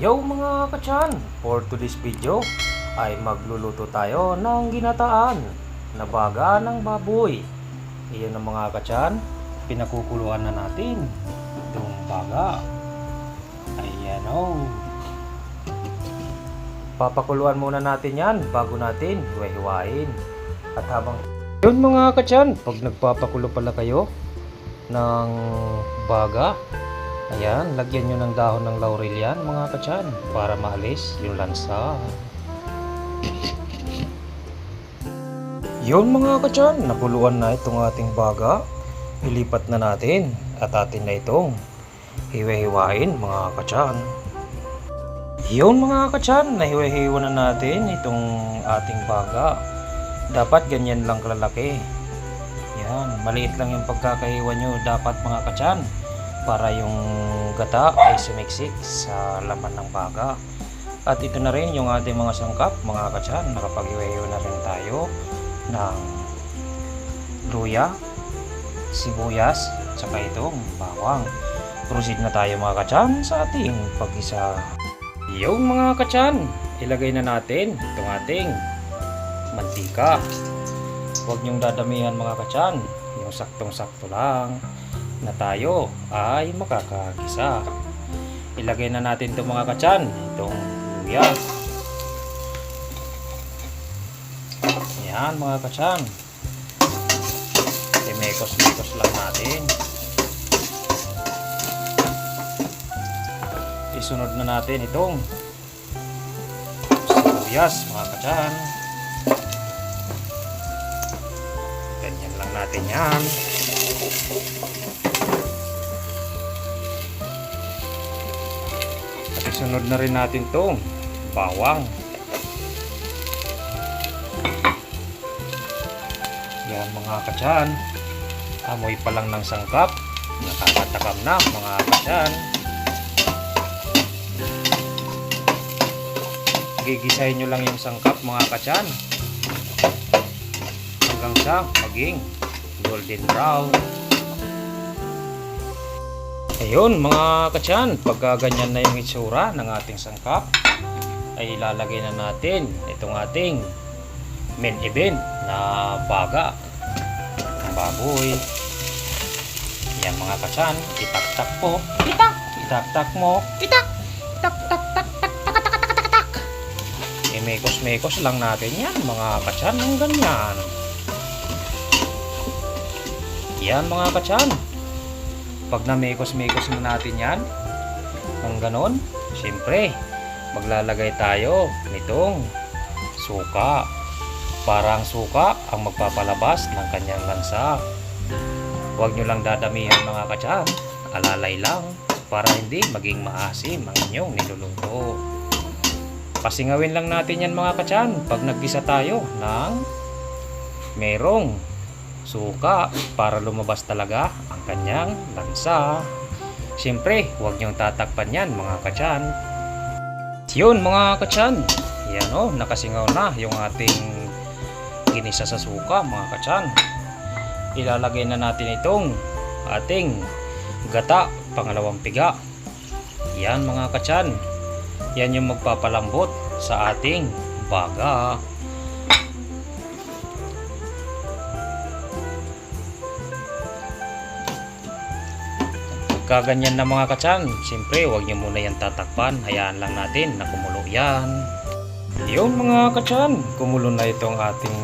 Yo mga kachan! For today's video ay magluluto tayo ng ginataan na baga ng baboy. Iyan ang mga kachan, pinakukuluan na natin itong baga. Ayan o. Papakuluan muna natin yan bago natin hiwa-hiwain. At habang yun mga kachan, pag nagpapakulo pala kayo ng baga, Ayan, lagyan nyo ng dahon ng laurel yan mga kachan para maalis yung lansa. Yun mga kachan, napuluan na itong ating baga. Ilipat na natin at atin na itong hiwa-hiwain mga kachan. Yun mga kachan, nahiwa-hiwa na natin itong ating baga. Dapat ganyan lang kalalaki. Yan, maliit lang yung pagkakahiwa nyo dapat mga kachan para yung gata ay sumiksik sa laman ng baga. At ito na rin yung ating mga sangkap, mga kachan. Nakapag-iwayo na rin tayo ng luya, sibuyas, saka itong bawang. Proceed na tayo mga kachan sa ating pag-isa. Yung mga kachan, ilagay na natin itong ating mantika. Huwag niyong dadamihan mga kachan, yung saktong-sakto lang na tayo ay makakagisa. Ilagay na natin itong mga kachan, itong luya. Yan mga kachan. Mekos-mekos lang natin. Isunod na natin itong sibuyas mga kachan. Lang natin yan. At isunod na rin natin tong bawang. Yan mga kachan. Amoy pa lang ng sangkap. Nakakatakam na mga kachan. Gigisahin nyo lang yung sangkap mga kachan. Hanggang sa maging golden brown. Ayun mga kachan, pagka ganyan na yung itsura ng ating sangkap, ay ilalagay na natin itong ating main event na baga ng baboy. Yan mga kachan, itak-tak po. Itak! Itak-tak mo. Itak! Tak tak tak tak tak tak tak tak tak. Imekos-mekos lang natin yan mga kachan ng ganyan. Yan mga kachan. Pag namekos-mekos na natin yan, ng ganon, siyempre, maglalagay tayo nitong suka. Parang suka ang magpapalabas ng kanyang lansa. Huwag nyo lang dadamihan mga kachan. Alalay lang para hindi maging maasim ang inyong niluluto. Pasingawin lang natin yan mga kachan pag naggisa tayo ng merong suka para lumabas talaga ang kanyang lansa. Siyempre, huwag niyong tatakpan yan mga kachan. Yun mga kachan, yan o, nakasingaw na yung ating ginisa sa suka mga kachan. Ilalagay na natin itong ating gata, pangalawang piga. Yan mga kachan, yan yung magpapalambot sa ating baga. Kaganyan na mga kachan, siyempre huwag niyo muna yan tatakpan, hayaan lang natin na kumulo yan. Yun mga kachan, kumulo na itong ating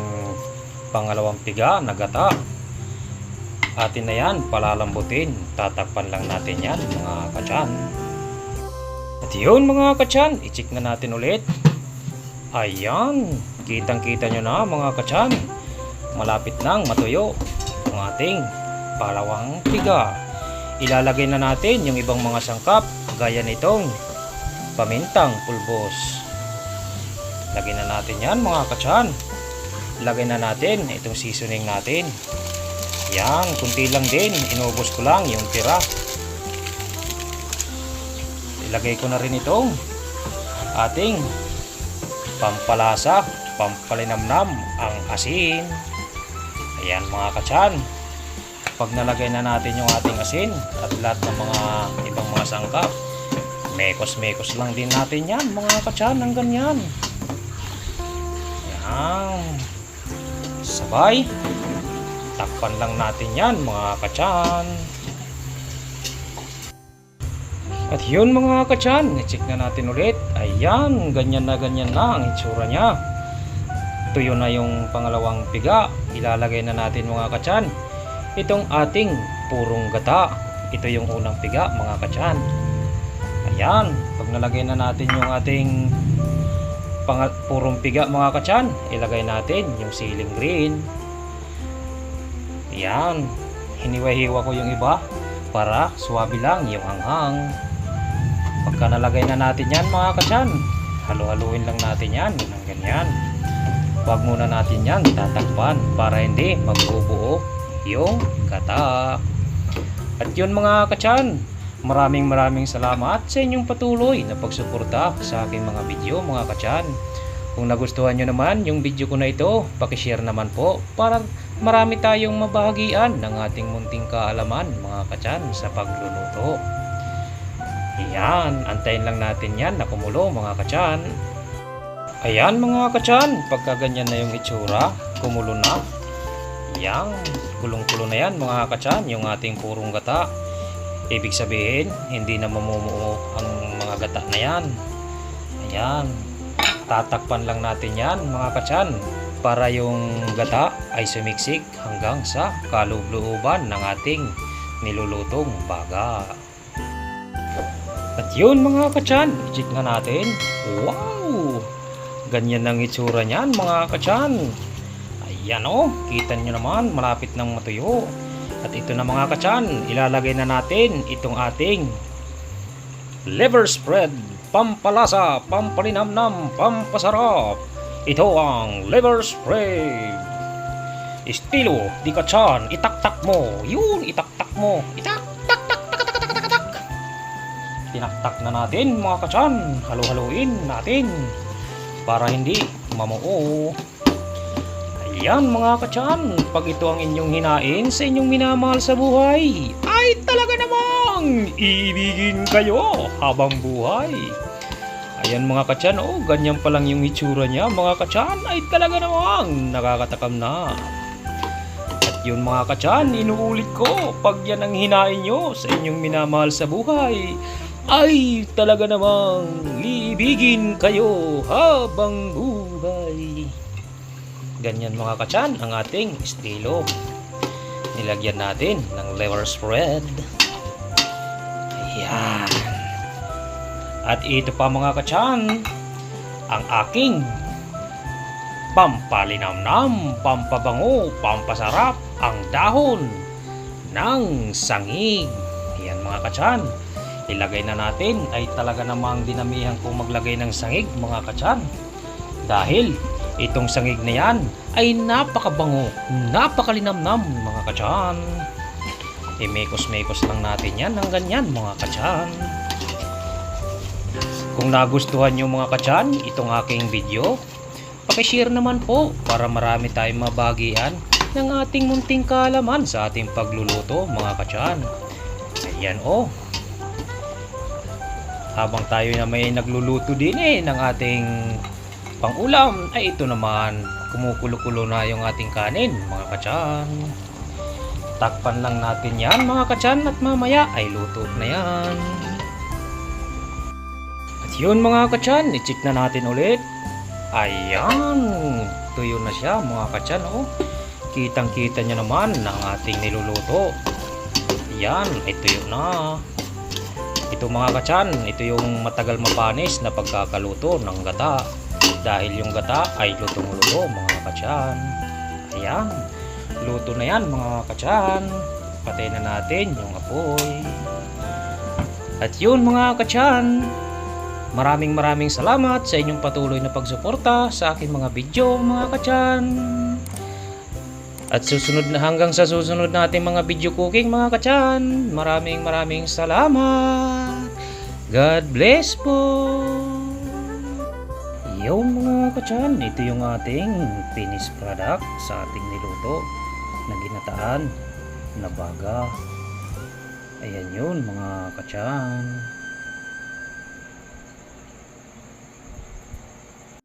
pangalawang piga na gata. Atin na yan, palalambutin, tatakpan lang natin yan mga kachan. At yun mga kachan, i-check na natin ulit. Ayan, kitang kita nyo na mga kachan, malapit nang matuyo ang ating palawang piga. Ilalagay na natin yung ibang mga sangkap gaya nitong pamintang pulbos. Lagay na natin yan mga kachan. Lagay na natin itong seasoning natin. Yan, kunti lang din. Inubos ko lang yung tira. Ilagay ko na rin itong ating pampalasa, pampalinamnam ang asin. Ayan mga kachan. Pag nalagay na natin yung ating asin at lahat ng mga ibang mga sangkap, Mekos-mekos lang din natin yan, mga kachan, ng ganyan. Yan. Sabay. Takpan lang natin yan, mga kachan. At yun mga kachan, check na natin ulit. Ayan, ganyan na ganyan na ang itsura niya. Tuyo na yung pangalawang piga. Ilalagay na natin mga kachan. Itong ating purong gata. Ito yung unang piga mga kachan. Ayan, pag nalagay na natin yung ating purong piga mga kachan, ilagay natin yung siling green. Ayan, hiniwa-hiwa ko yung iba para suwabi lang yung hanghang. Pagka nalagay na natin yan mga kachan, halu-haluin lang natin yan ng ganyan. Huwag muna natin yan tatakpan para hindi magbubuo yung gata. At yun mga kachan, maraming maraming salamat sa inyong patuloy na pagsuporta sa aking mga video mga kachan. Kung nagustuhan nyo naman yung video ko na ito, pakishare naman po para marami tayong mabahagian ng ating munting kaalaman mga kachan sa pagluluto. Ayan, antayin lang natin yan na kumulo mga kachan. Ayan mga kachan, pagka ganyan na yung itsura, kumulo na. Ayan, kulong-kulo na yan mga kachan, yung ating purong gata. Ibig sabihin, hindi na mamumuo ang mga gata na yan. Ayan, tatakpan lang natin yan mga kachan para yung gata ay sumiksik hanggang sa kaloob-looban ng ating nilulutong baga. At yun mga kachan, check na natin. Wow! Ganyan ang itsura niyan mga kachan. Ayan o, kita nyo naman, malapit ng matuyo. At ito na mga kachan, ilalagay na natin itong ating liver spread. Pampalasa, pampalinamnam, pampasarap. Ito ang liver spread. Estilo, di kachan, itaktak mo. Yun, itaktak mo. Itak, tak, tak, tak, tak, tak, tak, tak. Tinaktak na natin mga kachan. Halo-haloin natin para hindi mamuo. Ayan mga kachan, pag ito ang inyong hinain sa inyong minamahal sa buhay, ay talaga namang iibigin kayo habang buhay. Ayan mga kachan, oh, ganyan pa lang yung itsura niya mga kachan, ay talaga namang nakakatakam na. At yun mga kachan, inuulit ko, pag yan ang hinain nyo sa inyong minamahal sa buhay, ay talaga namang iibigin kayo habang buhay. Ganyan mga kachan ang ating estilo. Nilagyan natin ng liver spread. Ayan. At ito pa mga kachan, ang aking pampalinamnam, pampabango, pampasarap, ang dahon ng sangig. Ayan mga kachan. Ilagay na natin ay talaga namang dinamihan kong maglagay ng sangig mga kachan. Dahil itong sangig na yan ay napakabango, napakalinamnam mga kachan. Imekos-mekos lang natin yan ng ganyan mga kachan. Kung nagustuhan nyo mga kachan itong aking video, pakishare naman po para marami tayong mabagian ng ating munting kaalaman sa ating pagluluto mga kachan. Ayan o. Oh. Habang tayo na may nagluluto din eh ng ating pangulam ay ito naman kumukulo-kulo na yung ating kanin mga kachan. Takpan lang natin yan mga kachan at mamaya ay luto na yan. At yun mga kachan, i-check na natin ulit. Ayan, tuyo na siya mga kachan oh. Kitang kita nyo naman ng ating niluluto. Yan, ay tuyo na. Ito mga kachan, ito yung matagal mapanis na pagkakaluto ng gata. Dahil yung gata ay lutong-luto mga kachan. Ayan, luto na yan mga kachan. Patay na natin yung apoy. At yun mga kachan, maraming maraming salamat sa inyong patuloy na pagsuporta sa aking mga video mga kachan. At susunod na hanggang sa susunod nating mga video cooking mga kachan. Maraming maraming salamat. God bless po. Yung mga kachan, ito yung ating finished product sa ating niluto na ginataan na baga. Ayan yun mga kachan.